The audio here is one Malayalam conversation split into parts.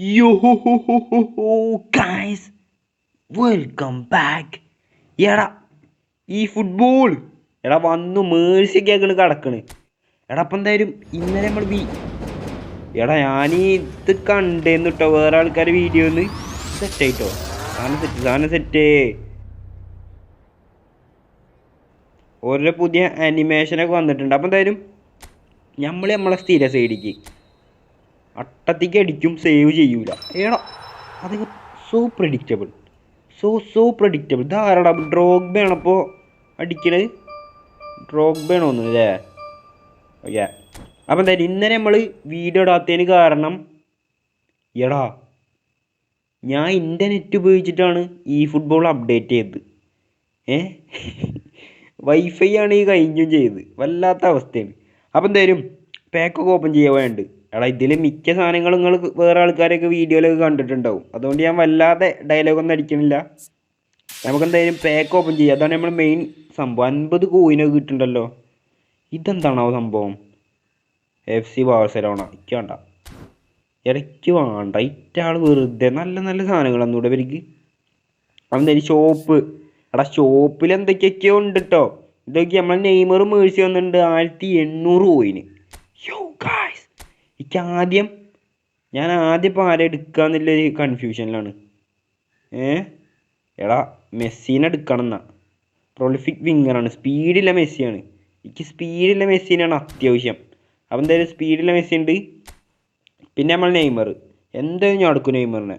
Ho guys. വെൽക്കം ബാക്ക് എടാ ഈ ഫുട്ബോൾ എടാ വന്നു മേഴ്സിയൊക്കെ ആക്കണ് കിടക്കണ്. എടാ അപ്പം എന്തായാലും ഇന്നലെ നമ്മൾ ബി എടാ ഞാൻ ഇത് കണ്ടേന്ന് കേട്ടോ വേറെ ആൾക്കാരുടെ വീഡിയോ ഒന്ന് സെറ്റായിട്ടോ സാധനം സെറ്റ് സാധനം സെറ്റ് ഓരോ പുതിയ ആനിമേഷനൊക്കെ വന്നിട്ടുണ്ട്. അപ്പം എന്തായാലും നമ്മൾ നമ്മളെ സ്ഥിര സൈഡിക്ക് അട്ടത്തേക്ക് അടിക്കും സേവ് ചെയ്യൂല. ഏടാ അത് so predictable so so predictable ഇതാരടാ? ഡ്രോഗ് അപ്പോൾ അടിക്കണത്. ഡ്രോഗ് വേണോന്ന് അല്ലേ? ഓക്കെ അപ്പം എന്തായാലും ഇന്നലെ നമ്മൾ വീഡിയോ ഇടാത്തതിന് കാരണം എടാ ഞാൻ ഇന്റർനെറ്റ് ഉപയോഗിച്ചിട്ടാണ് ഈ ഫുട്ബോൾ അപ്ഡേറ്റ് ചെയ്തത്. ഏ? വൈഫൈ ആണ് ഈ കഴിഞ്ഞും ചെയ്തത്. വല്ലാത്ത അവസ്ഥയാണ്. അപ്പം എന്തായാലും പാക്കൊക്കെ ഓപ്പൺ ചെയ്യാൻ വേണ്ട എടാ ഇതിൽ മിക്ക സാധനങ്ങളും നിങ്ങൾ വേറെ ആൾക്കാരൊക്കെ വീഡിയോയിലൊക്കെ കണ്ടിട്ടുണ്ടാവും. അതുകൊണ്ട് ഞാൻ വല്ലാതെ ഡയലോഗൊന്നും അടിക്കണില്ല. നമുക്ക് എന്തായാലും പാക്ക് ഓപ്പൺ ചെയ്യാം. അതാണ് നമ്മൾ മെയിൻ സംഭവം. അൻപത് കോയിനൊക്കെ കിട്ടുന്നുണ്ടല്ലോ. ഇതെന്താണോ സംഭവം? F C Barcelona. ഇക്ക് വേണ്ട. ഇടയ്ക്ക് വേണ്ട. ഇറ്റാൾ വെറുതെ നല്ല നല്ല സാധനങ്ങളൊന്നും ഇവിടെ ഇവർക്ക്. എന്തായാലും ഷോപ്പ് എടാ ഷോപ്പിൽ എന്തൊക്കെയൊക്കെയോ ഉണ്ട് കേട്ടോ ഇതൊക്കെ നമ്മളെ നെയ്മർ മേഴ്സി വന്നിട്ടുണ്ട് ആയിരത്തി എണ്ണൂറ് കോയിന് യോ ഗായ്സ് എനിക്ക് ആദ്യം ഞാൻ ആദ്യം ഇപ്പോൾ ആരെ എടുക്കാന്നുള്ളൊരു കൺഫ്യൂഷനിലാണ് ഏ? എടാ മെസ്സിനെ എടുക്കണം എന്നാ. പ്രൊളിഫിക് വിങ്ങറാണ് സ്പീഡില്ല മെസ്സിയാണ്. എനിക്ക് സ്പീഡില്ല മെസ്സിനാണ് അത്യാവശ്യം. അപ്പം എന്തായാലും സ്പീഡില്ല മെസ്സി ഉണ്ട്. പിന്നെ നമ്മൾ നെയ്മർ. എന്തായാലും ഞാൻ എടുക്കും നെയ്മറിനെ?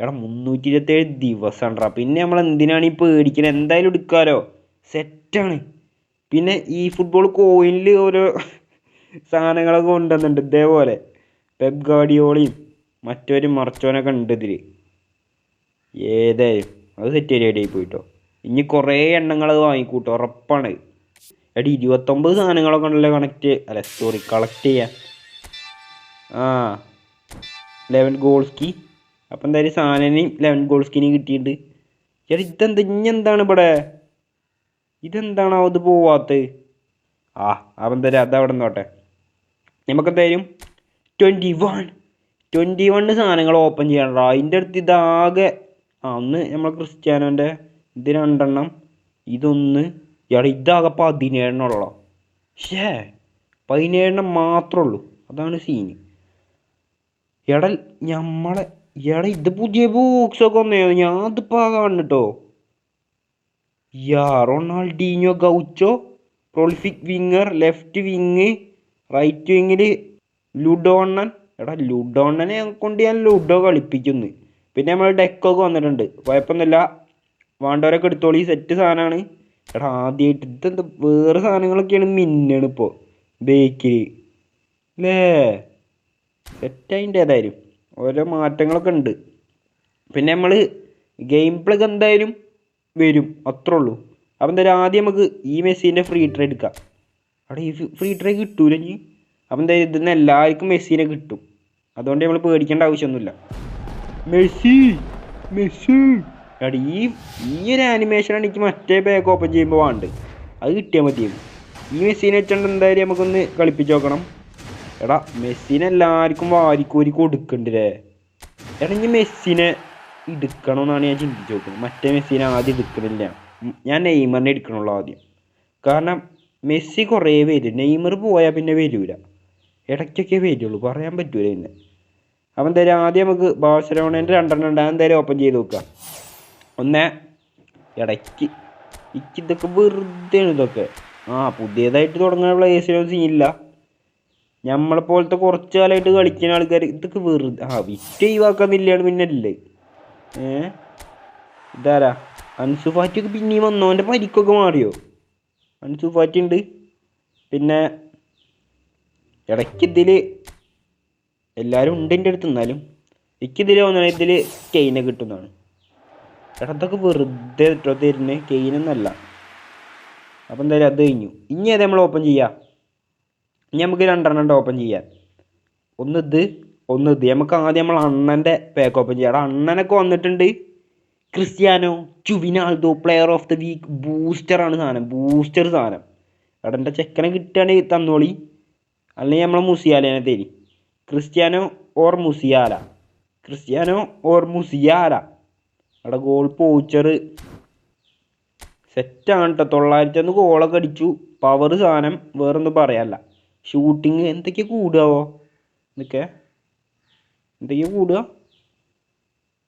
എടാ മുന്നൂറ്റി ഇരുപത്തേഴ് ദിവസമുണ്ടാ. പിന്നെ നമ്മൾ എന്തിനാണ് ഈ പേടിക്കുന്നത് എന്തായാലും എടുക്കാമല്ലോ സെറ്റാണ് പിന്നെ ഈ ഫുട്ബോൾ കോയിനിൽ ഓരോ സാധനങ്ങളൊക്കെ കൊണ്ടുവന്നിട്ടുണ്ട് ഇതേപോലെ. പെബ് ഗാഡിയോളിയും മറ്റൊരു മറച്ചോനൊക്കെ ഉണ്ട് ഇതിൽ ഏതായാലും അത് സെറ്റ് റെഡിയായി പോയിട്ടോ. ഇനി കുറേ എണ്ണങ്ങൾ വാങ്ങിക്കൂട്ടോ ഉറപ്പാണ്. എടി ഇരുപത്തൊമ്പത് സാധനങ്ങളൊക്കെ ഉണ്ടല്ലോ കണക്ട് അല്ല സോറി കളക്ട് ചെയ്യാൻ. ആ ലെവൻ ഗോൾസ്കി അപ്പം എന്തായാലും സാധനം ലെവൻ ഗോൾസ്കിനെയും കിട്ടിയിട്ടുണ്ട്. ചേട്ടാ ഇതെന്താ ഇനി എന്താണ് ഇവിടെ? ഇതെന്താണോ അത് പോവാത്തത്? ആ അപ്പം എന്തായാലും അതവിടെ നിന്നോട്ടെ തരും ട്വന്റി വൺ ട്വന്റി വണ്ണ് സാധനങ്ങൾ ഓപ്പൺ ചെയ്യണം അതിന്റെ അടുത്ത് ഇതാകെ ആ ഒന്ന് നമ്മൾ ക്രിസ്ത്യാനോന്റെ ഇത് രണ്ടെണ്ണം ഇതൊന്ന് ഇയാൾ ഇതാകെ പതിനേഴെണ്ണം ഉള്ളോ ഷേ പതിനേഴെണ്ണം മാത്രമേ ഉള്ളൂ അതാണ് സീന് എടാ നമ്മളെ എടാ ഇത് പുതിയ ബോക്സൊക്കെ വന്നേ ഞാൻ ഇതിപ്പോൾ കാണുന്നുട്ടോ യാ Ronaldinho Gaucho prolific winger left wing right വിങ്ങിൽ ലുഡോണ്ണൻ. എടാ ലുഡോണ്ണനെ കൊണ്ട് ഞാൻ ലുഡോ കളിപ്പിക്കുന്നു. പിന്നെ നമ്മൾ ഡെക്കൊക്കെ വന്നിട്ടുണ്ട്. കുഴപ്പമൊന്നുമില്ല. വേണ്ടവരൊക്കെ എടുത്തോളി. സെറ്റ് സാധനമാണ്. എടാ ആദ്യമായിട്ട് ഇതെന്താ വേറെ സാധനങ്ങളൊക്കെയാണ് മിന്നാണ് ഇപ്പോൾ ബേക്കിൽ അല്ലേ സെറ്റതിന്റെ ഏതായാലും. ഓരോ മാറ്റങ്ങളൊക്കെ ഉണ്ട്. പിന്നെ നമ്മൾ ഗെയിം പ്ലഗ് എന്തായാലും വരും. അത്രേ ഉള്ളൂ. അപ്പം എന്തായാലും ആദ്യം നമുക്ക് ഈ മെസ്സിന്റെ ഫ്രീ ട്രേഡ് എടുക്കാം. അവിടെ ഈ ഫ്രീ ട്രൈ കിട്ടൂല ഇനി. അപ്പം എന്താ ഇതിന്ന് എല്ലാവർക്കും മെസ്സിനെ കിട്ടും. അതുകൊണ്ട് നമ്മൾ പേടിക്കേണ്ട ആവശ്യമൊന്നുമില്ല. Messi Messi. എടാ ഈ ഈ ഒരു ആനിമേഷനാണ് എനിക്ക് മറ്റേ ബാഗ് ഓപ്പൺ ചെയ്യുമ്പോൾ വേണ്ടത്. അത് കിട്ടിയാൽ മതി ഈ മെസ്സീനെ വെച്ചോണ്ട് എന്തായാലും നമുക്കൊന്ന് കളിപ്പിച്ച് നോക്കണം. എടാ മെസ്സീനെ എല്ലാവർക്കും വാരിക്കോരി കൊടുക്കണ്ടേ എടാ ഇനി മെസ്സിനെ എടുക്കണമെന്നാണ് ഞാൻ ചിന്തിച്ച് നോക്കുന്നത്. മറ്റേ മെസ്സീനെ ആദ്യം എടുക്കണില്ല. ഞാൻ നെയ്മറിനെ എടുക്കണുള്ളൂ ആദ്യം. കാരണം മെസ്സി കുറേ പേര് നെയ്മർ പോയാൽ പിന്നെ വരൂല. ഇടയ്ക്കൊക്കെ വരുള്ളൂ പറയാൻ പറ്റൂല പിന്നെ അപ്പം എന്തായാലും ആദ്യം നമുക്ക് ബാഴ്സലോണേന്റെ രണ്ടെണ്ണം ഉണ്ടാകും എന്തായാലും ഓപ്പൺ ചെയ്ത് നോക്കാം ഒന്ന് ഇടയ്ക്ക്. ഇക്ക് ഇതൊക്കെ വെറുതെയാണ് ഇതൊക്കെ. ആ പുതിയതായിട്ട് തുടങ്ങുന്ന പ്ലേയേഴ്സിനൊന്നും സീനില്ല നമ്മളെ പോലത്തെ കുറച്ച് കാലമായിട്ട് കളിക്കുന്ന ആൾക്കാർ ഇതൊക്കെ വെറുതെ ആ വിറ്റ് ഒഴിവാക്കാന്നില്ലാണ് പിന്നെ അല്ലേ ഏ? ഇതാരാ? അൻസുഫാറ്റിയൊക്കെ പിന്നെയും വന്നോ? അവന്റെ പരിക്കൊക്കെ മാറിയോ? അൻസു ഫാറ്റി ഉണ്ട് പിന്നെ ഇടയ്ക്ക് ഇതിൽ എല്ലാവരും ഉണ്ട് എന്റെ അടുത്ത് എന്നാലും. എനിക്കിതിൽ തോന്നണ ഇതിൽ കെയിനെ കിട്ടുന്നതാണ്. ഇടത്തൊക്കെ വെറുതെ ഇട്ടോ തരുന്നത് കെയിനൊന്നല്ല. അപ്പം എന്തായാലും അത് കഴിഞ്ഞു. ഇനി അത് നമ്മൾ ഓപ്പൺ ചെയ്യാം? ഇനി നമുക്ക് രണ്ടെണ്ണം ഓപ്പൺ ചെയ്യാം ഒന്ന് ഇത് ഒന്ന് ഇത്. നമുക്ക് ആദ്യം നമ്മൾ അണ്ണന്റെ പാക്ക് ഓപ്പൺ ചെയ്യാം. അവിടെ അണ്ണനൊക്കെ വന്നിട്ടുണ്ട്. Cristiano Ronaldo player of the week ബൂസ്റ്ററാണ് സാധനം ബൂസ്റ്റർ സാധനം. എടന്റെ ചെക്കനെ കിട്ടുകയാണെങ്കിൽ തന്നോളി. അല്ലെങ്കിൽ നമ്മളെ മുസിയാലേനെ തരി Cristiano or Musiala. Cristiano or Musiala. അവിടെ ഗോൾ പോച്ചർ സെറ്റാണ് കേട്ടോ തൊള്ളായിരത്തി ഒന്ന് ഗോളൊക്കെ അടിച്ചു. പവർ സാധനം വേറൊന്നും പറയാല്ല ഷൂട്ടിങ് എന്തൊക്കെയാണ് കൂടുകയോ ഇതൊക്കെ എന്തൊക്കെയാണ് കൂടുക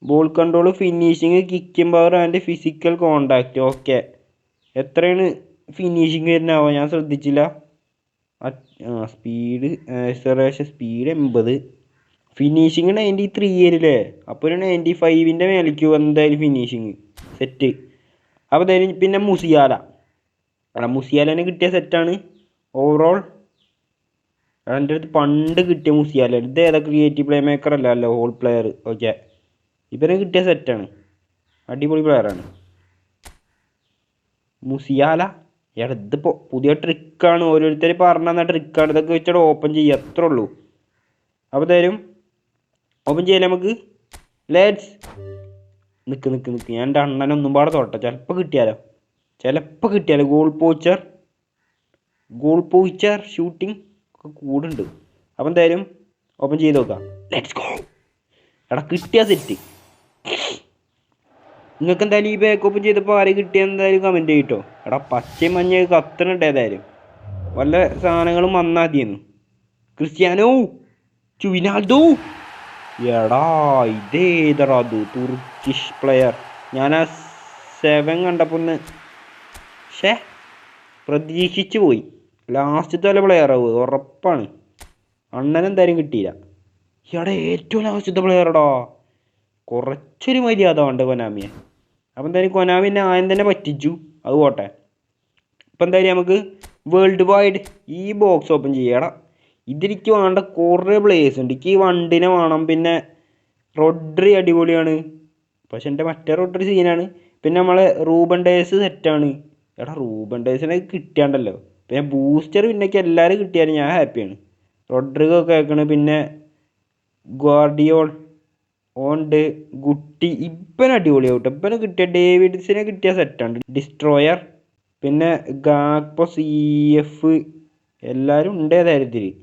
ball control finishing kicking power and physical contact okay എത്രയാണ് ഫിനിഷിങ് വരുന്നാവോ ഞാൻ ശ്രദ്ധിച്ചില്ല. സ്പീഡ് ആക്സറേഷൻ സ്പീഡ് എൺപത്. ഫിനിഷിങ് നയന്റി ത്രീ ആയിരല്ലേ അപ്പോൾ ഒരു നയന്റി ഫൈവിന്റെ മേലേക്ക് എന്തായാലും ഫിനിഷിങ് സെറ്റ് അപ്പോൾ തരും പിന്നെ മുസിയാല. അല്ല മുസിയാലനെ കിട്ടിയ സെറ്റാണ് ഓവറോൾ എന്റെ അടുത്ത് പണ്ട് കിട്ടിയ മുസിയാല. ഇത് ഏതാ ക്രിയേറ്റീവ് പ്ലേ മേക്കർ അല്ല അല്ല ഹോൾ പ്ലെയർ ഓക്കെ ഇവനെ കിട്ടിയ സെറ്റാണ് അടിപൊളി പ്ലെയറാണ് മുസിയാല ഇതിപ്പോൾ പുതിയ ട്രിക്കാണ് ഓരോരുത്തർ പറഞ്ഞു ട്രിക്കാണ് ഇതൊക്കെ വെച്ചിട്ട് ഓപ്പൺ ചെയ്യുക അത്രേ ഉള്ളൂ. അപ്പോൾ തരും ഓപ്പൺ ചെയ്യാൻ നമുക്ക്. ലേറ്റ്സ് നിൽക്ക് നിൽക്ക് നിൽക്ക് ഞാൻ എന്റെ അണ്ണനൊന്നും പാടെ തൊട്ടെ ചിലപ്പോൾ കിട്ടിയാലോ? ചിലപ്പോൾ കിട്ടിയാലോ? Goal poacher goal poacher shooting ഒക്കെ കൂടുണ്ട്. അപ്പം എന്തായാലും ഓപ്പൺ ചെയ്ത് നോക്കാം. ലെറ്റ്സ് ഗോ എടാ കിട്ടിയ സെറ്റ് നിങ്ങൾക്ക് എന്തായാലും ഈ ബാക്ക് ഓപ്പൺ ചെയ്തപ്പോൾ ആരെ കിട്ടിയെന്തായാലും കമന്റ് ചെയ്യട്ടോ എടാ പച്ചയും മഞ്ഞ കത്തനുണ്ട് ഏതായാലും. വല്ല സാധനങ്ങളും വന്നാതിയെന്നു ക്രിസ്ത്യാനോ? ചുവിനാൾദോ എടാ ഇതേതടാ അത്? തുർക്കിഷ് പ്ലെയർ ഞാൻ ആ സെവൻ കണ്ടപ്പോൾ ഒന്ന് ഷേ പ്രതീക്ഷിച്ചു പോയി. ലാസ്റ്റത്തെ വല്ല പ്ലെയർ ആവും? ഉറപ്പാണ്. അണ്ണനെന്തായാലും കിട്ടിയില്ല. ഇയാടെ ഏറ്റവും ലാസ്റ്റത്തെ പ്ലെയറടാ കുറച്ചൊരു മര്യാദ ഉണ്ട് കൊനാമിയെ. അപ്പം എന്തായാലും കൊനാമിനെ ആദ്യം തന്നെ പറ്റിച്ചു. അത് പോട്ടെ. ഇപ്പം എന്തായാലും നമുക്ക് വേൾഡ് വൈഡ് ഈ ബോക്സ് ഓപ്പൺ ചെയ്യണം. ഇതിലേക്ക് വേണ്ട കുറേ പ്ലേയേഴ്സ് ഉണ്ട്. എനിക്ക് വണ്ടിനെ വേണം. പിന്നെ റോഡ്രി അടിപൊളിയാണ്. പക്ഷെ എന്റെ മറ്റേ റോഡ്രി സീനാണ്. പിന്നെ നമ്മളെ റൂബൻ ഡേസ് സെറ്റാണ് എടാ റൂബൻ ഡേസിനെ കിട്ടിയാണ്ടല്ലോ. പിന്നെ ബൂസ്റ്റർ പിന്നേക്ക് എല്ലാവരും കിട്ടിയാലും ഞാൻ ഹാപ്പിയാണ് റൊഡ്രിഗോ കേൾക്കണ്. പിന്നെ ഗ്വാർഡിയോൾ ഓണ്ട് ഗുട്ടി. ഇപ്പൻ അടിപൊളിയാവട്ടെ ഇപ്പന കിട്ടിയ ഡേവിഡ്സിനെ കിട്ടിയ സെറ്റാണ് ഡിസ്ട്രോയർ പിന്നെ ഗാക്പോ സി എഫ് എല്ലാവരും ഉണ്ട് ഏതായാലും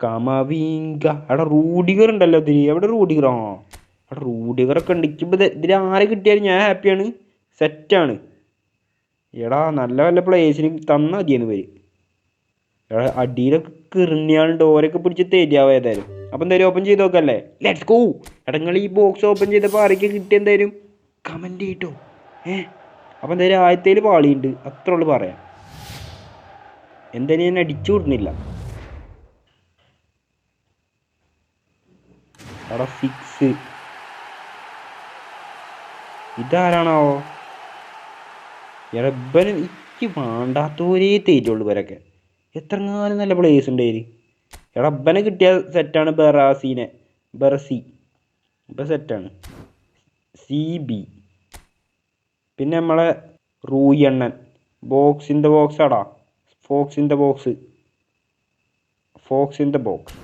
കമവിങ്ക അവിടെ റൂഡിഗർ ഉണ്ടല്ലോ ഇതിൽ എവിടെ റൂഡിഗർ ആ അവിടെ റൂഡിഗറൊക്കെ ഉണ്ട്. എനിക്കിപ്പോൾ ഇതിൽ ആരെ കിട്ടിയാലും ഞാൻ ഹാപ്പിയാണ് സെറ്റാണ് എടാ നല്ല വല്ല പ്ലേസിന് തന്നാൽ മതിയെന്ന് പേര് അടിയിലൊക്കെ കിറിഞ്ഞാളുണ്ട് ഓരൊക്കെ പിടിച്ച് തരിയാവും ഏതായാലും. അപ്പം എന്തായാലും ഓപ്പൺ ചെയ്ത് നോക്കല്ലേ? ലെറ്റ്സ് ഗോ എടങ്ങൾ ഈ ബോക്സ് ഓപ്പൺ ചെയ്തപ്പോൾ ആരൊക്കെ കിട്ടിയ എന്തായാലും കമന്റ് ചെയ്യട്ടോ ഏ? അപ്പം എന്തായാലും ആദ്യത്തേൽ പാളിയുണ്ട്. അത്ര ഉള്ളു പറയാം എന്തായാലും ഞാൻ അടിച്ചു വിടുന്നില്ല. അവിടെ സിക്സ് ഇതാരാണാവോ? എടബന് എനിക്ക് വേണ്ടാത്തവരേ തേറ്റുള്ളൂ ഇവരൊക്കെ. എത്രങ്ങാനും നല്ല പ്ലേയേഴ്സ് ഉണ്ട് അതിൽ എടാ അബ്ബനെ കിട്ടിയ സെറ്റാണ് ബെറാസീനെ. ബെറസി. ഇപ്പം സെറ്റാണ് സി ബി. പിന്നെ നമ്മളെ റൂയി അണ്ണൻ. ബോക്സ് ഇൻ ദ ബോക്സ് ആടാ. Fox in the box fox in the box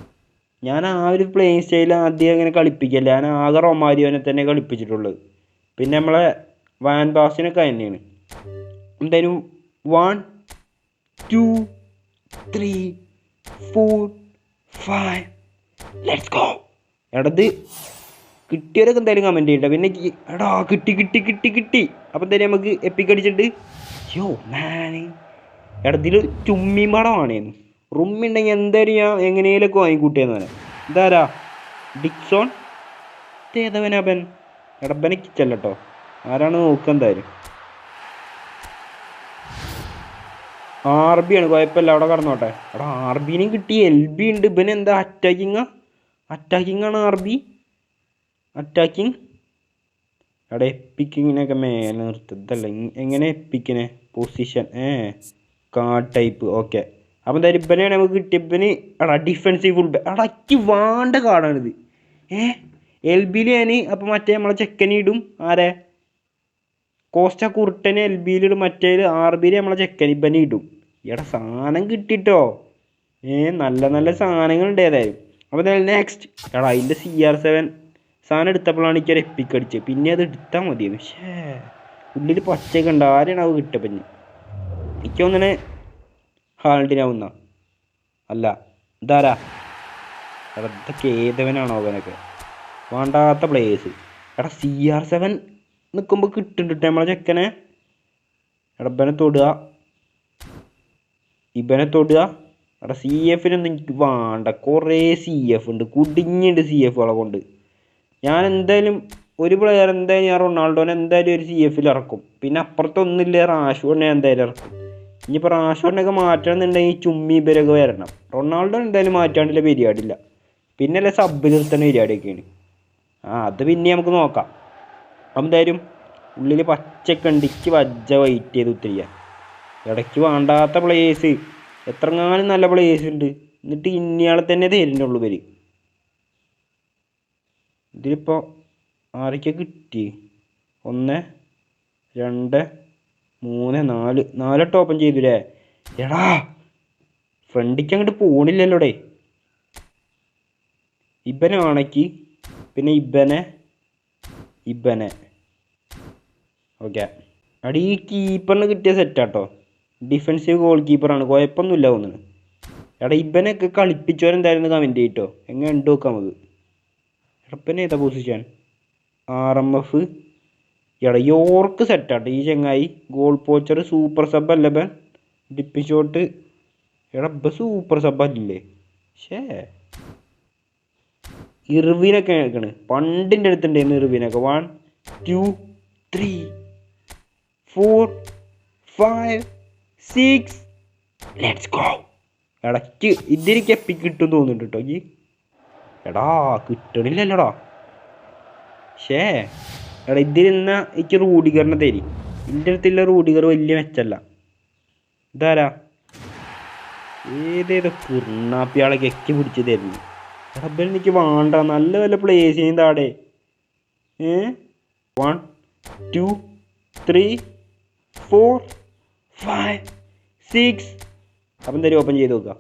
ഞാൻ ആ ഒരു പ്ലേയിങ് സ്റ്റൈൽ ആദ്യം അങ്ങനെ കളിപ്പിക്കല്ല. ഞാൻ ആകെ റൊമാരിയോനെ തന്നെ കളിപ്പിച്ചിട്ടുള്ളത് പിന്നെ നമ്മളെ വാൻ ബാസിനൊക്കെ തന്നെയാണ്. എന്തായാലും one two three four five let's go എടത് കിട്ടിയവരൊക്കെ എന്തായാലും കമന്റ് ചെയ്യട്ടെ പിന്നെ എടാ കിട്ടി കിട്ടി കിട്ടി കിട്ടി. അപ്പം തന്നെ നമുക്ക് എപ്പിക്ക് അടിച്ചിട്ട് യോ മാൻ എടത്തിൽ ചുമ്മി മടമാണ് റുമ്മി ഉണ്ടെങ്കിൽ എന്തായാലും ഞാൻ എങ്ങനെയൊക്കെ വാങ്ങിക്കൂട്ടിയെന്ന് പറയാം. ഇതാരാ? ഡിക്സോൺ ഇതേതവനവൻ എടപ്പനെ കിച്ചല്ലോ ആരാണ് നോക്കുക എന്തായാലും. ആർ ബി ആണ് കുഴപ്പമില്ല അവിടെ കടന്നോട്ടെ. അവിടെ ആർ ബിനെയും കിട്ടി എൽ ബി ഉണ്ട്. ഇവന് എന്താ അറ്റാക്കിങ് അറ്റാക്കിംഗ് ആണ് ആർ ബി അറ്റാക്കിങ് അവിടെ എപ്പിക്കിങ്ങിനൊക്കെ മേലെ നിർത്തതല്ല എങ്ങനെ എപ്പിക്കിനെ position A card type okay അപ്പം എന്തായാലും ഇവനെയാണ് നമുക്ക് കിട്ടിയ. ഇവന് എടാ ഡിഫെൻസീവ് ഫുൾ എടാ അക്ക് വാണ്ട കാർഡാണിത് ഏ എൽ ബിയിൽ ഞാൻ അപ്പം മറ്റേ നമ്മളെ ചെക്കനെ ഇടും. ആരെ? കോസ്റ്റ കുർട്ടനെ എൽ ബിയിലിടും മറ്റേ ആർ ബിയിൽ നമ്മളെ ചെക്കൻ ഇബനെ ഇടും. എടാ സാധനം കിട്ടിട്ടോ. ഏ നല്ല നല്ല സാധനങ്ങളുണ്ട് ഏതായാലും. അപ്പോൾ നെക്സ്റ്റ് എടാ അതിന്റെ സി ആർ സെവൻ സാധനം എടുത്തപ്പോഴാണ് എനിക്കൊരു എപ്പിക്ക് പിന്നെ അത് എടുത്താൽ മതിയെന്ന്. പക്ഷേ ഉള്ളിൽ പച്ചയൊക്കെ ഉണ്ട്. ആരെയാണ് അത് കിട്ടപ്പം ഞാൻ എനിക്കൊന്നിനെ ഹാൾഡിനാവുന്ന. അല്ല ഇതാരാ? അതൊക്കെ ഏതവനാണോ അവനൊക്കെ? വേണ്ടാത്ത പ്ലേയേഴ്സ് എടാ സി ആർ സെവൻ നിൽക്കുമ്പോൾ കിട്ടുന്നുണ്ട് നമ്മളെ ചെക്കനെ. എടപ്പനെ തൊടുക. ഇബനെ തൊടുക. അവിടെ സി എഫിനൊന്നും എനിക്ക് വേണ്ട. കുറേ സി എഫ് ഉണ്ട്. കുടുങ്ങിയുണ്ട് സി എഫുകളെ കൊണ്ട്. ഞാൻ എന്തായാലും ഒരു പ്ലെയർ എന്തായാലും ഞാൻ റൊണാൾഡോനെ എന്തായാലും ഒരു സി എഫിൽ ഇറക്കും. പിന്നെ അപ്പുറത്തൊന്നുമില്ല റാഷ്വഡിനെ എന്തായാലും ഇറക്കും. ഇനിയിപ്പോൾ റാഷ്വഡിനൊക്കെ മാറ്റണമെന്നുണ്ടെങ്കിൽ ചുമ്മി ഇവരൊക്കെ വരണം. റൊണാൾഡോ എന്തായാലും മാറ്റാണ്ടില്ല പരിപാടിയില്ല. പിന്നെ അല്ലേ സബ് നിർത്തുന്ന പരിപാടിയൊക്കെയാണ്. ആ അത് പിന്നെ നമുക്ക് നോക്കാം. അപ്പം എന്തായാലും ഉള്ളിൽ പച്ചക്കണ്ടിക്ക് വജ്ജ വൈറ്റ് ചെയ്ത് ഉത്തരിക്കാൻ ഇടയ്ക്ക് വേണ്ടാത്ത പ്ലേയേഴ്സ് എത്രങ്ങാനും നല്ല പ്ലേയേഴ്സ് ഉണ്ട്. എന്നിട്ട് ഇന്നയാളെ തന്നെ തരുന്നുള്ളൂ ഇവർ ഇതിലിപ്പോൾ ആരൊക്കെ കിട്ടി? ഒന്ന് രണ്ട് മൂന്ന് നാല്. നാലെട്ട് ഓപ്പൺ ചെയ്തു ചെയ്തുല്ലേ എടാ ഫ്രണ്ടിക്ക് അങ്ങോട്ട് പോണില്ലല്ലോടെ. ഇബനെ ആണക്കി പിന്നെ ഇബനെ ഇബനെ. ഓക്കെ അടി ഈ കീപ്പറിന് കിട്ടിയ സെറ്റാട്ടോ ഡിഫൻസീവ് ഗോൾ കീപ്പറാണ് കുഴപ്പമൊന്നുമില്ല തോന്നുന്നു. എടാ ഇബനൊക്കെ കളിപ്പിച്ചവരെന്തായിരുന്നു കമന്റ് ചെയ്തിട്ടോ എങ്ങനെ ഉണ്ട് നോക്കാം നമുക്ക്. എടപ്പന ഏതാ പൊസിഷൻ ആർ എം എഫ് എടാ യോർക്ക് സെറ്റാട്ടോ ഈ ചങ്ങായി ഗോൾ പോച്ചർ സൂപ്പർ സബ് അല്ല ബൻ ഡിപ്പി ഷോട്ട് എടാ ഇപ്പം സൂപ്പർ സബ് അല്ലേ? ഷേ ഇർവിനൊക്കെ കേൾക്കണ്. പണ്ടിന്റെ അടുത്തുണ്ടായിരുന്നു ഇർവിനൊക്കെ. One two three four five six let's go ഇടയ്ക്ക് ഇതിലേക്ക് എപ്പി കിട്ടും തോന്നുന്നുണ്ട് കേട്ടോ ഈ എടാ കിട്ടണില്ലല്ലോടാ. ഷേ എടാ ഇതിരുന്ന എനിക്ക് റൂഡിഗറിനെ തരി. എന്റെ അടുത്തുള്ള റൂഡിഗർ വലിയ മെച്ചല്ല ഇതാരാ? ഏതേതോ കിർണാപ്പിയാളെ കെക്കി പിടിച്ച് തരുന്നു. റബ്ബൽ എനിക്ക് വേണ്ട. നല്ല വല്ല പ്ലേസ് താടെ. ഏ? One two three four five six അപ്പം എന്തായാലും ഓപ്പൺ ചെയ്ത് നോക്കുക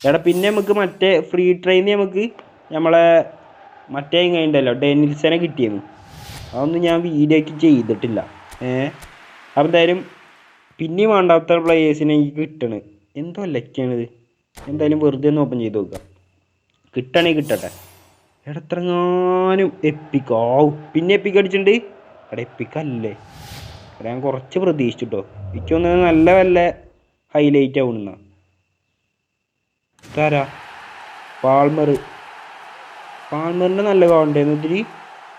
എടാ പിന്നെ നമുക്ക് മറ്റേ ഫ്രീ ട്രെയിൻ നമുക്ക് നമ്മളെ മറ്റേ കഴിഞ്ഞിട്ടല്ലോ ഡെനിൽസനെ കിട്ടിയെന്ന് അതൊന്നും ഞാൻ വീഡിയോക്ക് ചെയ്തിട്ടില്ല. ഏ? അപ്പം എന്തായാലും പിന്നെയും വേണ്ടാത്ത പ്ലേയേഴ്സിനെ എനിക്ക് കിട്ടണ്. എന്തോ ലക്കാണിത് എന്തായാലും വെറുതെ ഒന്ന് ഓപ്പൺ ചെയ്ത് നോക്കുക കിട്ടണേ കിട്ടട്ടെ. എടത്രങ്ങാനും എപ്പിക്ക് പിന്നെ എപ്പിക്ക് അടിച്ചിട്ടുണ്ട്. എടാ എപ്പിക്കല്ലേ എടാ ഞാൻ കുറച്ച് പ്രതീക്ഷിച്ചിട്ടോ. എനിക്ക് തോന്നുന്നത് നല്ല വല്ല ഹൈലൈറ്റ് ആവുന്ന ഇതാരാ? പാൾമർ. പാൾമറിന്റെ നല്ല കാണണ്ടായിരുന്നു ഇതിരി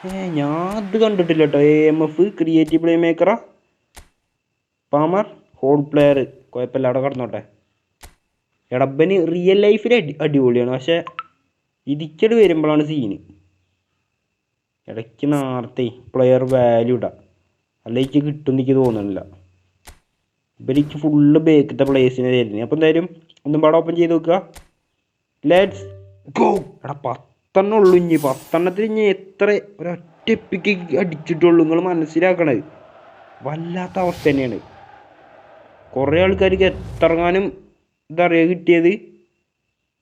ഏ ഞാൻ അത് കണ്ടിട്ടില്ല കേട്ടോ A M F creative play മേക്കറാ Palmer whole player കുഴപ്പമില്ല അവിടെ കിടന്നോട്ടെ. എടബന് റിയൽ ലൈഫിൽ അടി അടിപൊളിയാണ്. പക്ഷെ ഇതിക്കട് വരുമ്പോഴാണ് സീന് ഇടയ്ക്ക് നേരത്തെ പ്ലെയർ വാല്യൂ ഇടാം. അല്ലെങ്കിൽ കിട്ടും എനിക്ക് തോന്നണില്ല ഇവർക്ക് ഫുള്ള് ബേക്കത്തെ പ്ലേസിനെ തരുന്നത് അപ്പം എന്തായാലും ഒന്നും പാടെ ഓപ്പൺ ചെയ്ത് നോക്കുക. ലെറ്റ്സ് ഗോ എടാ പത്തെണ്ണം ഉള്ളു ഇനി. പത്തെണ്ണത്തിൽ ഇനി എത്ര ഒരൊറ്റ എപ്പിക്ക് അടിച്ചിട്ടുള്ളൂ നിങ്ങൾ മനസ്സിലാക്കണത്. വല്ലാത്ത അവസ്ഥ തന്നെയാണ്. കുറേ ആൾക്കാർക്ക് എത്രങ്ങാനും ഇതറിയാ കിട്ടിയത്.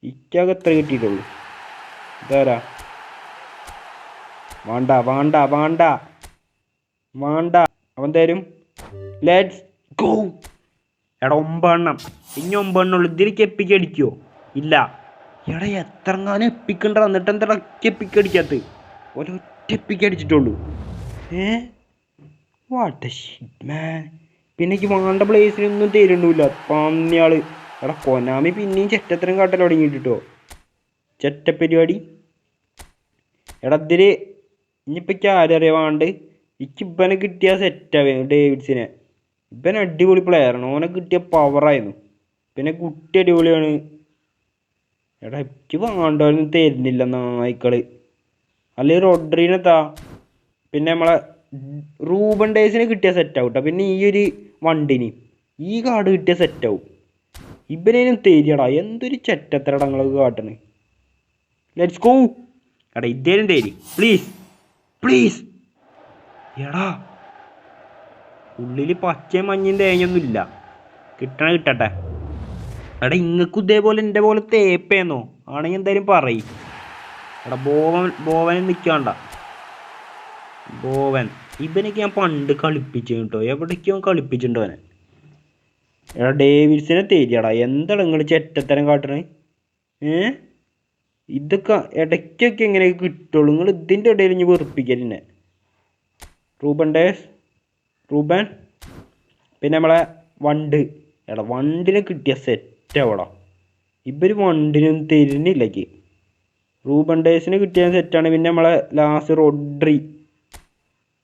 ഇക്കാകെ എത്ര കിട്ടിയിട്ടുള്ളൂ. ഇതാരാ? വേണ്ട വേണ്ട വേണ്ട വേണ്ട. അവൻ തരും. ലെറ്റ്സ് ഗോ എടാ ഒമ്പെണ്ണം ഇനി ഒമ്പെണ്ണുള്ളൂ ഇതിലേക്ക് എപ്പിക്ക് അടിക്കുമോ ഇല്ല. എടാ എത്രങ്ങാനും എപ്പിക്കണ്ട എന്നിട്ട് എന്താ എപ്പിക്ക് ഒരൊറ്റ എപ്പിക്ക് അടിച്ചിട്ടുള്ളൂ. ഏ? വാട്ട് മാൻ പിന്നെ എനിക്ക് വേണ്ട പ്ലേസിനൊന്നും തരുന്നില്ല. പന്നിയാൾ. എടാ കൊനാമി പിന്നെയും ചെറ്റത്തരം കാട്ടൽ തുടങ്ങിയിട്ടോ ചെറ്റ പരിപാടി എടാ ഇതിൽ ഇനിയിപ്പോൾ ആരറിയാണ്ട് എനിക്ക് ഇവനെ കിട്ടിയ സെറ്റാവുന്നു ഡേവിഡ്സിനെ. ഇവൻ അടിപൊളി പ്ലെയറാണ് ഓനെ കിട്ടിയ പവറായിരുന്നു പിന്നെ കുട്ടി അടിപൊളിയാണ്. എടാ എനിക്ക് വേണ്ടവരൊന്നും തരുന്നില്ല നായ്ക്കൾ അല്ലെങ്കിൽ റോഡ്രീനെ പിന്നെ നമ്മളെ റൂബൻ ഡേസിന് കിട്ടിയ സെറ്റാവും പിന്നെ ഈ ഒരു വണ്ടിന്. ഈ കാർഡ് കിട്ടിയ സെറ്റാവും ഇവനേനും തരിയടാ. എന്തൊരു ചെറ്റത്തരടാ നിങ്ങളൊക്കെ കാട്ടണ്. ലെറ്റ്സ് ഗോ എടാ ഇതേനും തരി. പ്ലീസ് പ്ലീസ് എടാ ഉള്ളിൽ പച്ചയും മഞ്ഞയും തേങ്ങയൊന്നും ഇല്ല കിട്ടണ കിട്ടട്ടെ. എടാ ഇങ്ങക്കും ഇതേപോലെ എന്റെ പോലെ തേപ്പേന്നോ? ആണെങ്കിൽ എന്തായാലും പറയും. എടാ ബോവൻ ബോവനെ നിൽക്കാണ്ട ബോവൻ. ഇവനൊക്കെ ഞാൻ പണ്ട് കളിപ്പിച്ചു കേട്ടോ എവിടേക്കോ കളിപ്പിച്ചിട്ടുണ്ടോ അവനെ? എടാ ഡേവിഡ്സിനെ തേരിയടാ എന്താണ് നിങ്ങൾ ചെറ്റത്തരം കാട്ടണേ? ഏ? ഇതൊക്കെ ഇടയ്ക്കൊക്കെ എങ്ങനെയൊക്കെ കിട്ടുള്ളൂ. നിങ്ങൾ ഇതിന്റെ ഇടയിൽ ഇനി വെറുപ്പിക്കലിനെ. Reuben days Reuben. പിന്നെ നമ്മളെ വണ്ട്. എടാ വണ്ടിനെ കിട്ടിയ സെറ്റ് അവിടെ ഇവർ വണ്ടിനൊന്നും തരുന്നില്ലേക്ക് റൂബൻ ഡേസിന് കിട്ടിയ സെറ്റാണ് പിന്നെ നമ്മളെ ലാസ്റ്റ് റോഡ്രി.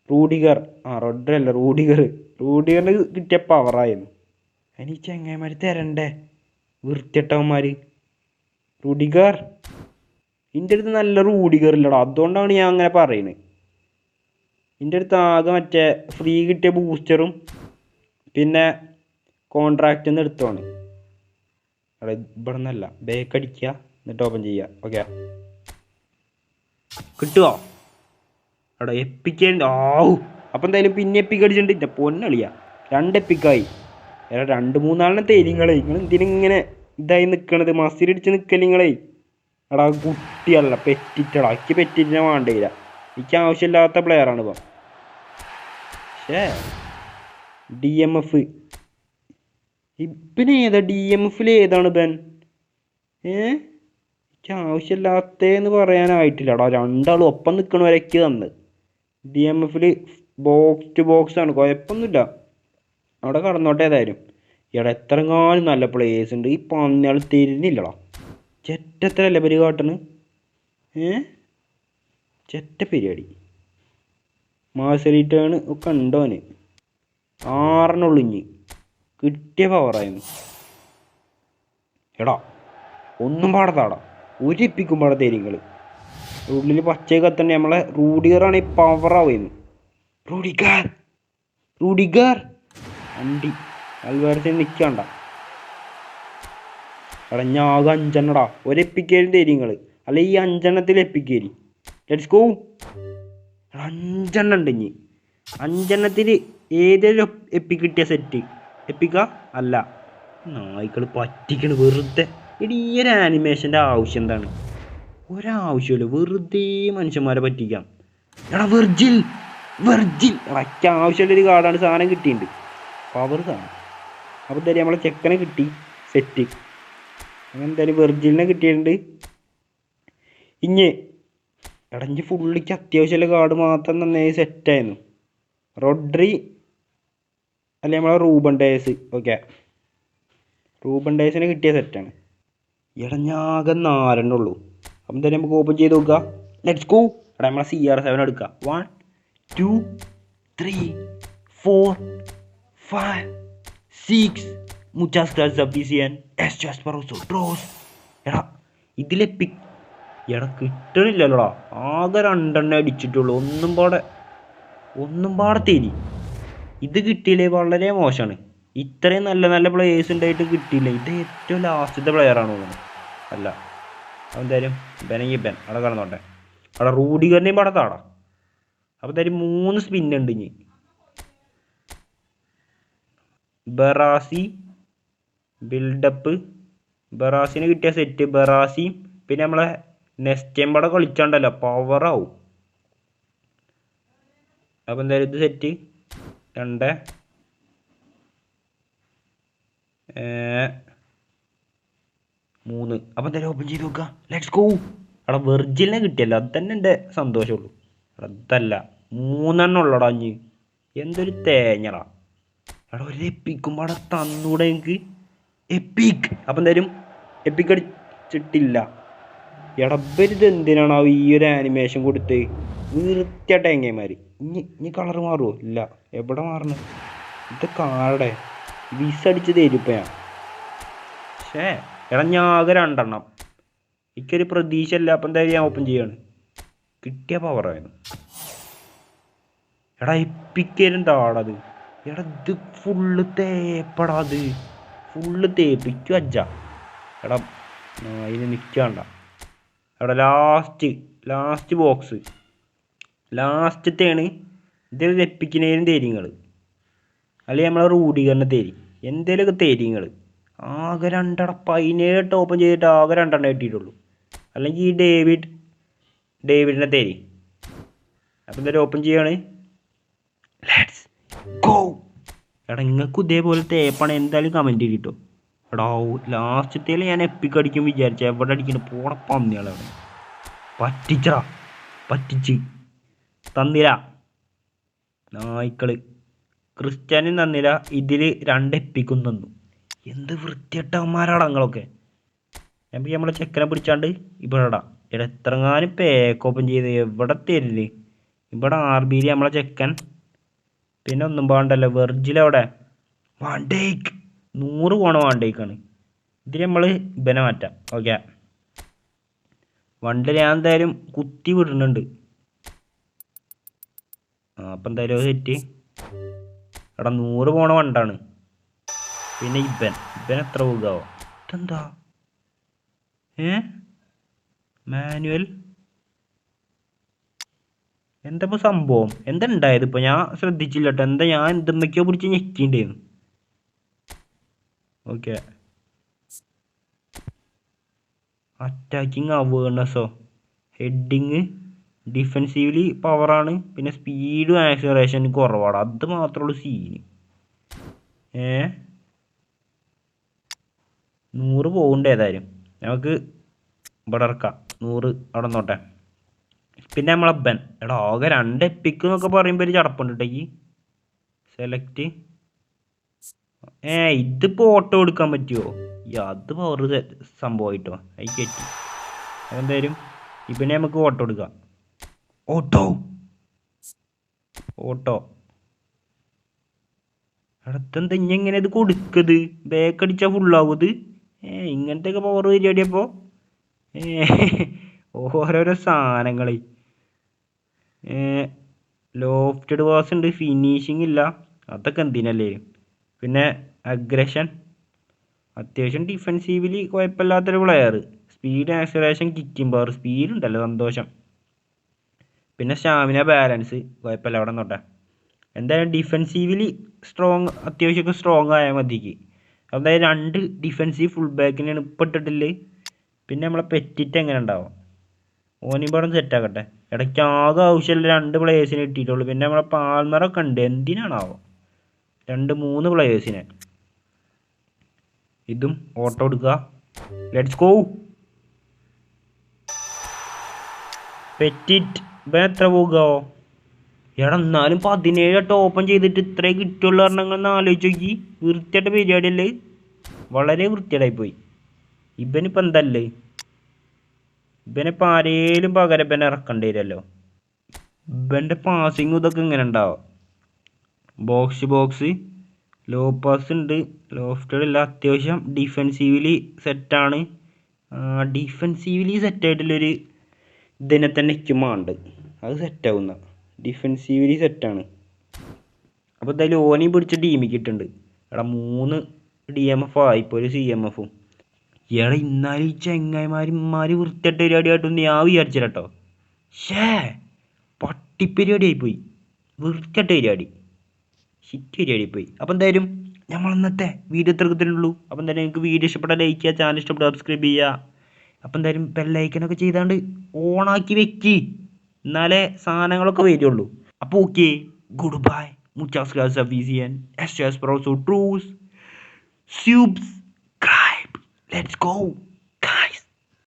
റൂഡിഗർ. ആ റോഡ്രി അല്ല റൂഡിഗർ. റൂഡിഗറിന് കിട്ടിയ പവറായിരുന്നു അതിന് ഈ ചെങ്ങായിമാർ തരണ്ടേ? വൃത്തിയട്ടവന്മാർ റൂഡിഗർ. എന്റെ അടുത്ത് നല്ല റൂഡിഗർ ഇല്ലടാ. അതുകൊണ്ടാണ് ഞാൻ അങ്ങനെ പറയുന്നത് എന്റെ അടുത്ത് ആകെ മറ്റേ ഫ്രീ കിട്ടിയ ബൂസ്റ്ററും പിന്നെ കോൺട്രാക്റ്റിൽ നിന്ന് എടുത്തോണ് അവിടെ ഇവിടെ നിന്നല്ല ബേക്ക് അടിക്കുക എന്നിട്ട് ഓപ്പൺ ചെയ്യുക ഓക്കെ കിട്ടുമോ അവിടെ എപ്പിക്കേണ്ട ആവു. അപ്പം എന്തായാലും പിന്നെ എപ്പിക്ക് അടിച്ചിട്ടുണ്ട്. പൊന്നളിയാ. രണ്ട് എപ്പിക്കായി എടാ രണ്ട് മൂന്നാളിനെ തരിങ്ങളെ നിങ്ങൾ എന്തിനിങ്ങനെ ഇതായി നിൽക്കണത് മസിലടിച്ച് നിൽക്കലിങ്ങളെ എടാ കുട്ടിയല്ല പെറ്റിറ്റടാ. എനിക്ക് പെറ്റിറ്റിനെ വേണ്ടിയില്ല എനിക്ക് ആവശ്യമില്ലാത്ത പ്ലെയറാണ് ഇപ്പം. പക്ഷേ ഡി എം എഫ് ഇപ്പം ഏതാ ഡി എം എഫിൽ ഏതാണ് ബൻ ഏ? എനിക്ക് ആവശ്യമില്ലാത്തതെന്ന് പറയാനായിട്ടില്ലടാ. രണ്ടാളും ഒപ്പം നിൽക്കണവരൊക്കെ തന്ന്. ഡി എം എഫിൽ ബോക്സ് ടു ബോക്സ് ആണ്. കുഴപ്പമൊന്നുമില്ല. അവിടെ കടന്നോട്ടെ ഏതായാലും. ഇവിടെ എത്രങ്ങാനും നല്ല പ്ലേയേഴ്സ് ഉണ്ട്. ഈ പന്നിയാൾ തിരിഞ്ഞില്ലടാ. ചെറ്റത്തരല്ലേ പരി കാട്ടണ്? ഏ? ചെറ്റ പരിപാടി. ഉണ്ടോന് ആറെണ്ണുള്ളു ഇഞ്ഞി കിട്ടിയ പവറായിരുന്നു എടാ ഒന്നും പാടത്താടാ. ഒരു ഇപ്പിക്കും പാടെ തരിങ്ങൾ ഉള്ളിൽ പച്ച കത്തണ്ടേ? നമ്മളെ റൂഡിഗറാണ് ഈ പവറാവുന്നു റൂഡിഗാർ റൂഡിഗാർ. വണ്ടി. അൽവാരത്തിൽ നിൽക്കണ്ട എടാ ഞാൻ ആകെ അഞ്ചെണ്ണടാ. ഒരെപ്പിക്കേരി എപ്പിക്കേരും നിങ്ങൾ അല്ല ഈ അഞ്ചെണ്ണത്തിൽ എപ്പിക്കേരി? ലെറ്റ്സ് ഗോ അഞ്ചെണ്ണം ഉണ്ട് ഇനി. അഞ്ചെണ്ണത്തിൽ ഏതെങ്കിലും എപ്പി കിട്ടിയ സെറ്റ് എപ്പിക്ക അല്ല. നായ്ക്കൾ പറ്റിക്കണ് വെറുതെ. എടി ഈ ഒരു ആനിമേഷന്റെ ആവശ്യം എന്താണ്? ഒരാവശ്യമില്ല. വെറുതെ മനുഷ്യന്മാരെ പറ്റിക്കാം. എടാ വെർജിൽ വെർജിൽ എടാ എനിക്ക് ആവശ്യമുള്ളൊരു കാർഡാണ് സാധനം കിട്ടിയിട്ടുണ്ട് പവർ സാധനം. അപ്പോൾ എന്തായാലും നമ്മളെ ചെക്കനെ കിട്ടി സെറ്റ് അങ്ങനെ എന്തായാലും വെർജിലിനെ കിട്ടിയിട്ടുണ്ട്. ഇഞ്ഞ് എടാ ഇഞ്ഞ് ഫുള്ളിക്ക് അത്യാവശ്യമുള്ള കാർഡ് മാത്രം നന്നായി സെറ്റായിരുന്നു റോഡ്രി അല്ലെ നമ്മളെ റൂബൻ ഡേസ്. ഓക്കെ റൂബൻ ഡേസിന് കിട്ടിയ സെറ്റാണ് എടാ ഞാകെ ഉള്ളൂ. അപ്പം തന്നെ നമുക്ക് ഓപ്പൺ ചെയ്ത് നോക്കുക ലെറ്റ്സ് ഗോ എടാ നമ്മളെ സി ആർ സെവൻ എടുക്കുക one two three four five six മുച്ചാസ് ക്ലാസ് അപ്പീസിയൻ എസ് ജാസ് പറോസോ ഡ്രോസ് എടാ ഇതിലെപ്പി എടാ കിട്ടണില്ലല്ലോടാ. ആകെ രണ്ടെണ്ണേ അടിച്ചിട്ടുള്ളൂ. ഒന്നും പാടെ ഒന്നും പാടെ തരി ഇത് കിട്ടിയില്ലേ? വളരെ മോശമാണ്. ഇത്രയും നല്ല നല്ല പ്ലേയേഴ്സ് ഉണ്ടായിട്ട് കിട്ടിയില്ല? ഇത് ഏറ്റവും ലാസ്റ്റത്തെ പ്ലെയറാണ് തോന്നുന്നത് അല്ല എന്തായാലും ബെനങ്ങി ബെൻ അവിടെ കടന്നോട്ടെ. അവിടെ റൂഡികറിന്റെയും പാടെ താടാ. അപ്പോൾ എന്തായാലും മൂന്ന് സ്പിൻ ഉണ്ട് ഇനി. ബറാസി ബിൽഡപ്പ് ബറാസിന് കിട്ടിയ സെറ്റ് ബറാസി പിന്നെ നമ്മളെ നെസ്റ്റേം പടം കളിച്ചാണ്ടല്ലോ പവറാവും അപ്പോൾ എന്തായാലും ഇത് സെറ്റ് രണ്ട്. മൂന്ന്. അപ്പൊ എന്തായാലും ഓപ്പൺ ചെയ്ത് നോക്കുക ലെറ്റ്സ് ഗോ അവിടെ വെർജിലിനെ കിട്ടിയല്ലോ. അത് തന്നെ എന്റെ സന്തോഷമുള്ളൂ. അതല്ല മൂന്നെണ്ണം ഉള്ളടാ അഞ്ഞ് എന്തൊരു തേങ്ങടാ. എടാ ഒരു എപ്പിക്കും അവിടെ തന്നൂടെ എനിക്ക്. എപ്പിക് അപ്പം എന്തായാലും എപ്പിക് അടിച്ചിട്ടില്ല. എടബരിത് എന്തിനാണ് ഈ ഒരു ആനിമേഷൻ കൊടുത്ത്? വൃത്തിയ ടേങ്ങന്മാർ ഇനി ഇനി കളർ മാറുമോ ഇല്ല. എവിടെ മാറണം? ഇതൊക്കെ കാടെ. വിസ അടിച്ച് ഞാൻ പക്ഷേ എടാ ഞാകെ രണ്ടെണ്ണം. എനിക്കൊരു പ്രതീക്ഷ ഇല്ല അപ്പം എന്തായാലും ഞാൻ ഓപ്പൺ ചെയ്യാണ്. കിട്ടിയ പവറായിരുന്നു എടാ എപ്പിക്കലും താടത് എടാ ഇത് ഫുള്ള് തേപ്പടാ അത്. ഫുള്ള് തേപ്പിക്കും അജ്ജ. എടാ അതിന് നിൽക്കണ്ട എടാ ലാസ്റ്റ് ലാസ്റ്റ് ബോക്സ് ലാസ്റ്റത്തെയാണ് ഇതിൽ രപ്പിക്കുന്നതിനും തേരിങ്ങൾ അല്ലെങ്കിൽ നമ്മളെ റൂഢീകരണ തേരി. എന്തേലൊക്കെ തേരിങ്ങൾ ആകെ രണ്ടട പതിനേഴ് ഓപ്പൺ ചെയ്തിട്ട് ആകെ രണ്ടെണ്ണം കിട്ടിയിട്ടുള്ളൂ. അല്ലെങ്കിൽ ഈ ഡേവിഡ് ഡേവിഡിനെ തേരി. അപ്പം എന്തായാലും ഓപ്പൺ ചെയ്യാണ്? ലെറ്റ്സ് ഗോ എടാ നിങ്ങൾക്ക് ഇതേപോലെ തേപ്പാണ് എന്തായാലും കമന്റ് കിട്ടും എടാ ലാസ്റ്റത്തേൽ ഞാൻ എപ്പിക്ക് അടിക്കും വിചാരിച്ച. എവിടെ അടിക്കണ? പോട പന്നിയാളെ അവിടെ. പറ്റിച്ചടാ. പറ്റിച്ച്. തന്നില്ല നായ്ക്കൾ. ക്രിസ്ത്യാനി തന്നില്ല ഇതിൽ രണ്ട് എപ്പിക്കും തന്നു. എന്ത് വൃത്തിയട്ടന്മാരാടങ്ങളൊക്കെ ഞാൻ നമ്മളെ ചെക്കനെ പിടിച്ചാണ്ട് ഇവിടെ ഇടാം. ഇവിടെ എത്രങ്ങാനും പേക്ക് ഓപ്പൺ ചെയ്ത് എവിടെ തരില്ലേ ഇവിടെ ആർ ബിയിൽ നമ്മളെ ചെക്കൻ. പിന്നെ ഒന്നും പാണ്ടല്ലോ വെർജിലവിടെ വാണ്ടേക്ക് നൂറ് പോണ വേണ്ടേക്കാണ്. ഇതിൽ നമ്മൾ ഇബനെ മാറ്റാം. ഓക്കെ വണ്ടിൽ ഞാൻ എന്തായാലും കുത്തി വിടുന്നുണ്ട്. ആ അപ്പം എന്തായാലും സെറ്റ് എടാ നൂറ് പോണ വണ്ടാണ്. പിന്നെ ഇബൻ. ഇബൻ എത്ര പോകാവോ? ഇതെന്താ? ഏ? മാനുവൽ? എന്താ ഇപ്പൊ സംഭവം? എന്താ ഉണ്ടായത് ഇപ്പൊ? ഞാൻ ശ്രദ്ധിച്ചില്ല കേട്ടോ എന്താ ഞാൻ എന്തെന്നൊക്കെയോ പിടിച്ച് ഞെക്കിണ്ടായിരുന്നു ഓക്കെ അറ്റാക്കിങ് അവേർനെസ്സോ ഹെഡിങ് ഡിഫെൻസീവ്ലി പവറാണ് പിന്നെ സ്പീഡും ആക്സിലറേഷനും കുറവാണ്. അത് മാത്രമുള്ളൂ സീന് ഏ? നൂറ് പോകണ്ട ഏതായാലും. നമുക്ക് ഇവിടെ ഇറക്കാം. നൂറ് അവിടെ നോട്ടെ പിന്നെ നമ്മളെ ബൻ എടാ ആകെ രണ്ട് എപ്പിക്ക് എന്നൊക്കെ പറയുമ്പോൾ ഒരു ചടപ്പുണ്ട് കേട്ടോ ഈ. സെലക്ട് ഏ ഇതിപ്പോൾ ഓട്ടോ എടുക്കാൻ പറ്റുമോ അത് പവർ സംഭവമായിട്ടോ അത് കയറ്റി അതെന്തായാലും ഇപ്പം നമുക്ക് ഓട്ടോ എടുക്കാം. ഓട്ടോ ഓട്ടോ അടുത്തെന്താ ഇനി എങ്ങനെ ഇത് കൊടുക്കത്? ബാക്ക് അടിച്ചാൽ ഫുള്ളാവും ഏ ഇങ്ങനത്തെ ഒക്കെ പവർ പരിപാടിയപ്പോൾ ഏ ഓരോരോ സാധനങ്ങളെ. ലോഫ്റ്റഡ് വാസ് ഉണ്ട് ഫിനിഷിംഗ് ഇല്ല. അതൊക്കെ എന്തിനല്ലേ? പിന്നെ അഗ്രഷൻ അത്യാവശ്യം ഡിഫെൻസീവ്ലി കുഴപ്പമില്ലാത്തൊരു player speed acceleration kicking power speed ഉണ്ടല്ലോ സന്തോഷം. പിന്നെ സ്റ്റാമിന ബാലൻസ് കുഴപ്പമില്ല അവിടെ നോട്ടെ എന്തായാലും ഡിഫെൻസീവ്ലി സ്ട്രോങ് അത്യാവശ്യമൊക്കെ സ്ട്രോങ് ആയാൽ മതിക്ക്. അതായത് രണ്ട് ഡിഫെൻസീവ് ഫുൾ ബാക്കിനാണ് ഇപ്പം ഇട്ടിട്ടില്ല? പിന്നെ നമ്മളെ പെറ്റിറ്റ് എങ്ങനെ ഉണ്ടാവും? ഓനിപ്പടം സെറ്റാക്കട്ടെ ഇടയ്ക്ക് ആകെ ആവശ്യമുള്ള രണ്ട് പ്ലേയേഴ്സിനെ കിട്ടിയിട്ടുള്ളൂ. പിന്നെ നമ്മളെ പാൽമറൊക്കെ ഉണ്ട്. എന്തിനാണാവോ? രണ്ട് മൂന്ന് പ്ലെയേഴ്സിനെ ഇതും ഓട്ടോ എടുക്കുക. ലെറ്റ്സ് ഗോ പെറ്റിറ്റ് ഇപ്പം എത്ര പോകുക എടാ എന്നാലും പതിനേഴ് ഓപ്പൺ ചെയ്തിട്ട് ഇത്രേ കിട്ടുള്ളൂ പറഞ്ഞാൽ ആലോചിച്ച് നോക്കി. വൃത്തിയായിട്ട് പരിപാടിയല്ലേ വളരെ വൃത്തിയായിപ്പോയി. ഇവനിപ്പോൾ എന്തല്ലേ? ഇവനിപ്പോൾ ആരേലും പകരം ഇവനെ ഇറക്കേണ്ടി വരുമല്ലോ. ഇവന്റെ പാസിങ് ഇതൊക്കെ ഇങ്ങനെ ഉണ്ടാവും. ബോക്സ് ബോക്സ് ലോ പാസ് ഉണ്ട്. ലോഫ്റ്റഡ് ഇല്ല അത്യാവശ്യം ഡിഫെൻസീവ്ലി സെറ്റാണ് ഡിഫെൻസീവ്ലി സെറ്റായിട്ടുള്ളൊരു ഇതിനെ തന്നെ ഇക്കുമുണ്ട് അത് സെറ്റാവുന്ന ഡിഫെൻസീവ്ലി സെറ്റാണ് അപ്പോൾ എന്തായാലും ഓനെയും പിടിച്ച ടീമിക്കിട്ടുണ്ട് എടാ മൂന്ന് ഡി എം എഫ് ആയിപ്പോൾ ഒരു സി എം എഫും ഇയാളെ ഇന്നാലും ഈ ചെങ്ങായിമാരിമാര് വൃത്തിയായിട്ട് പരിപാടിയായിട്ടൊന്നും ഞാൻ വിചാരിച്ചില്ല കേട്ടോ ഷേ പട്ടിപ്പരിപാടിയായിപ്പോയി വൃത്തിയായിട്ട് പരിപാടി. പരിപാടി പോയി അപ്പോൾ എന്തായാലും നമ്മൾ ഇന്നത്തെ വീഡിയോ തീർക്കത്തിനുള്ളൂ അപ്പോൾ എന്തായാലും നിങ്ങൾക്ക് വീഡിയോ ഇഷ്ടപ്പെട്ടാൽ ലൈക്ക് ചെയ്യുക ചാനൽ ഇഷ്ടപ്പെട്ടാൽ സബ്സ്ക്രൈബ് ചെയ്യുക. അപ്പോൾ എന്തായാലും ബെൽ ബെല്ലൈക്കനൊക്കെ ചെയ്താണ്ട് ഓണാക്കി വെക്കി. എന്നാലേ സാധനങ്ങളൊക്കെ വരുള്ളൂ. അപ്പോൾ ഓക്കെ ഗുഡ് ബൈ മുച്ചാസ് ഗ്രാസ് പ്രൊസോ ട്രൂസ് subscribe ലെറ്റ്സ് go.